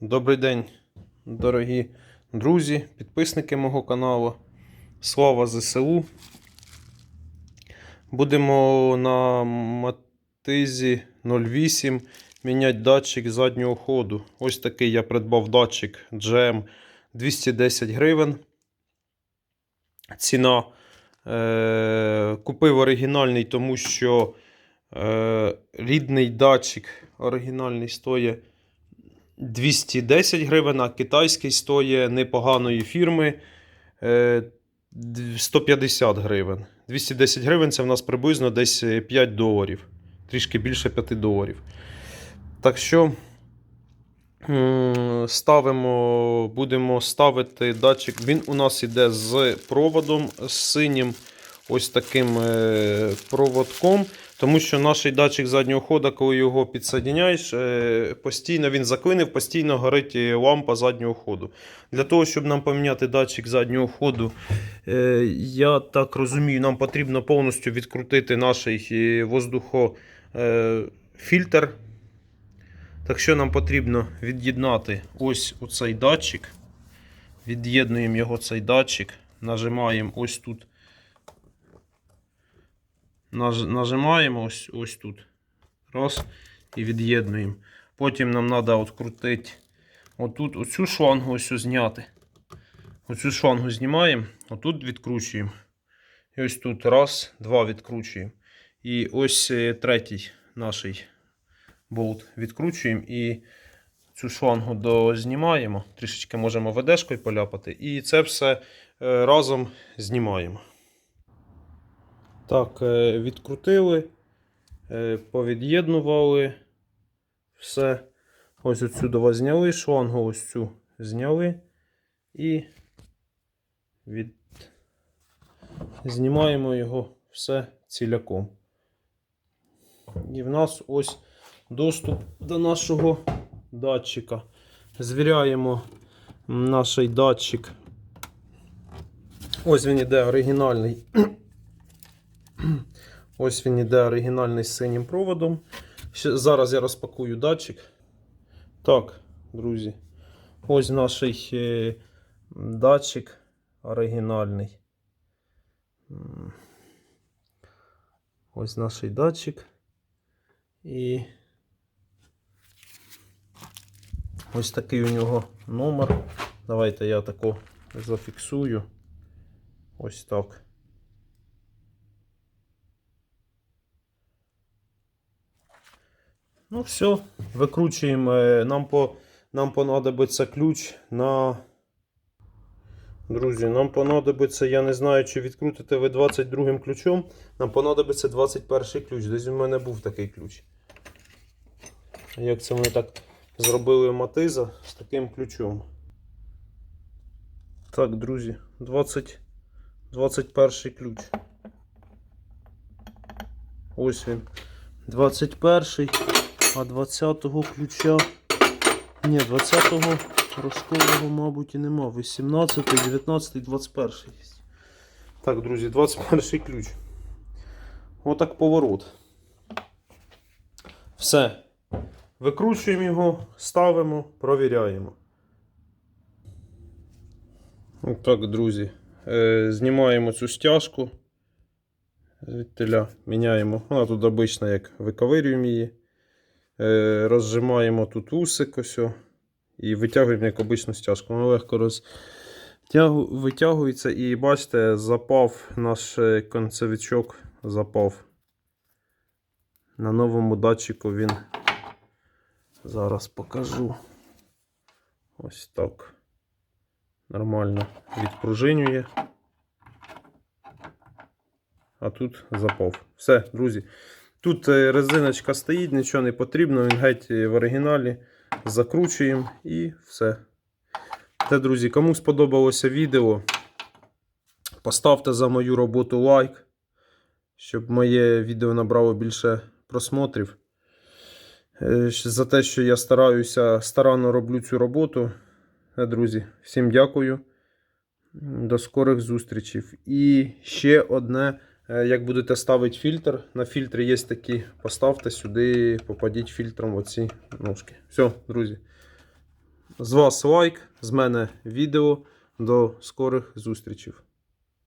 Добрий день, дорогі друзі, підписники мого каналу. Слава ЗСУ. Будемо на Матизі 08 міняти датчик заднього ходу. Ось такий я придбав датчик GM 210 гривень. Ціна е, купив оригінальний, тому що е, рідний датчик оригінальний стоїть 210 гривень, а китайський стоїть непоганої фірми е, 150 гривень. 210 гривень це в нас приблизно десь 5 доларів. Трішки більше 5 доларів. Так що ставимо, будемо ставити датчик. Він у нас іде з проводом з синім ось таким е, проводком. Тому що наш датчик заднього ходу, коли його підсоединяєш, е, постійно він заклинив, постійно горить е, лампа заднього ходу. Для того, щоб нам поміняти датчик заднього ходу, е, я так розумію, нам потрібно повністю відкрутити наш воздухофільтр. Так що нам потрібно від'єднати ось оцей датчик. Від'єднуємо його цей датчик, нажимаємо ось тут нажимаємо ось, ось тут. Раз. І від'єднуємо. Потім нам треба відкрутити отут оцю шлангу ось зняти. Оцю шлангу знімаємо, отут відкручуємо. І ось тут раз, два відкручуємо. І ось е, третій наш болт відкручуємо і цю шлангу дознімаємо. Трішечки можемо ведешкою поляпати. І це все е, разом знімаємо. Так, е, відкрутили, е, повід'єднували все. Ось отсюди зняли, шлангу ось цю зняли і від... знімаємо його все ціляком. І в нас ось доступ до нашого датчика. Звіряємо наш датчик. Ось він іде оригінальний. Ось він іде оригінальний з синім проводом. Зараз я розпакую датчик. Так, друзі. Ось наш е, датчик оригінальний. Ось наш датчик. І ось такий у нього номер. Давайте я тако зафіксую. Ось так. Ну, все, викручуємо. Е, Нам, по, нам понадобиться ключ на. Друзі, нам понадобиться, я не знаю, чи відкрутите ви 22 ключом. Нам понадобиться 21 ключ. Десь у мене був такий ключ. Як це вони так зробили матиза з таким ключом. Так, друзі, 20, 21 ключ. Ось він. 21, а 20-го ключа. Ні, 20-го рожкового, мабуть, і нема. 18, 19, 21 є. Так, друзі, 21 ключ. Отак поворот. Все. Викручуємо його, ставимо, провіряємо. Так, друзі. Е, знімаємо цю стяжку. Звідтиля міняємо. Вона тут обична, як виковирюємо її. Е, розжимаємо тут усик ось. І витягуємо як обичну стяжку. Воно легко витягується і бачите, запав наш е, концевичок запав. На новому датчику він зараз покажу. Ось так. Нормально відпружинює. А тут запав. Все, друзі. Тут е, резиночка стоїть, нічого не потрібно. Він геть е, в оригіналі. Закручуємо і все. Те, друзі, кому сподобалося відео, поставте за мою роботу лайк, щоб моє відео набрало більше просмотрів. Е, За те, що я стараюся, старанно роблю цю роботу. Друзі, всім дякую. До скорих зустрічей. І ще одне. Е, Як будете ставити фільтр, на фільтрі є такі, поставте сюди, попадіть фільтром в оці ножки. Все, друзі. З вас лайк, з мене відео. До скорих зустрічей.